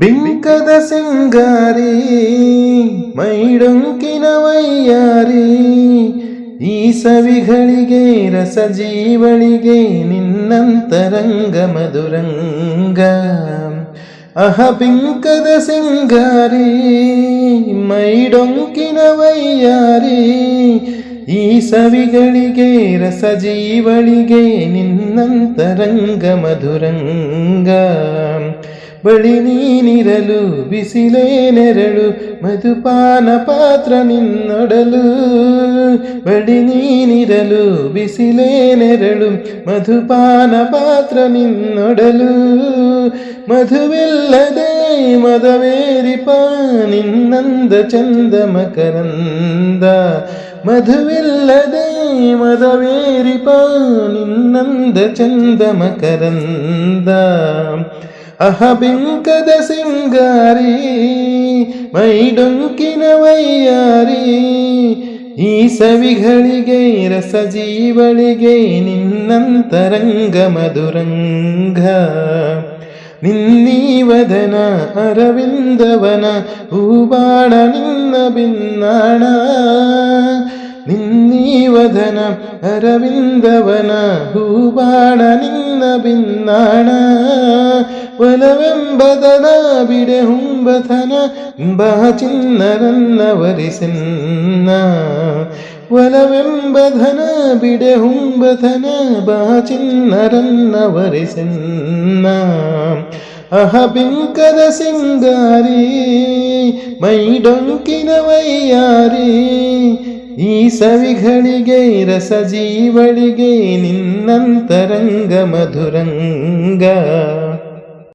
ಬಿಂಕದ ಸಿಂಗಾರಿ ಮೈಡೊಂಕಿನ ವೈಯಾರಿ ಈ ಸವಿಗಳಿಗೆ ರಸ ಜೀವಳಿಗೆ ನಿನ್ನಂತರಂಗ ಮಧುರಂಗ ಅಹ ಬಿಂಕದ ಸಿಂಗಾರಿ ಮೈಡೊಂಕಿನ ವೈಯಾರಿ ಈ ಸವಿಗಳಿಗೆ ರಸ ಜೀವಳಿಗೆ ನಿನ್ನಂತರಂಗ ಮಧುರಂಗ ಬಳಿ ನೀನಿರಲು ಬಿಸಿಲೇ ನೆರಳು ಮಧುಪಾನ ಪಾತ್ರ ನಿನ್ನೊಡಲು ಬಳಿ ನೀನಿರಲು ಬಿಸಿಲೇ ನೆರಳು ಮಧುಪಾನ ಪಾತ್ರ ನಿನ್ನೊಡಲು ಮಧುವಿಲ್ಲದೆ ಮದವೇರಿಪ ನಿನ್ನಂದ ಚಂದ ಮಕರಂದ ಮಧುವಿಲ್ಲದೆ ಮದವೇರಿಪ ನಿನ್ನಂದ ಚಂದ ಮಕರಂದ ಅಹಬಿಂಕದ ಸಿಂಗಾರಿ ಮೈಡೊಂಕಿನ ವೈಯಾರಿ ಈ ಸವಿಗಳಿಗೆ ರಸ ಜೀವಳಿಗೆ ನಿನ್ನಂತರಂಗ ಮಧುರಂಗ ನಿನ್ನೀವದನ ಅರವಿಂದವನ ಹೂಬಾಣ ನಿನ್ನ ಬಿನ್ನಾಣ ನಿನ್ನೀವದನ ಅರವಿಂದವನ ಹೂಬಾಣ ನಿನ್ನ ಬಿನ್ನಾಣ വലവെമ്പതനാവിടെഹുംബധന ചിന്നരന്ന വരിസെന്ന വലവെമ്പധന ബിടെഹുംബധന ചിന്നരന്ന വരിസെന്ന അഹബിങ്കര സിംഗാരി മൈഡൊങ്കിന വയ്യാരി ಈ ಸವಿಗಳಿಗೆ ರಸಜೀವಳಿಗೆ ನಿನ್ನಂತರಂಗ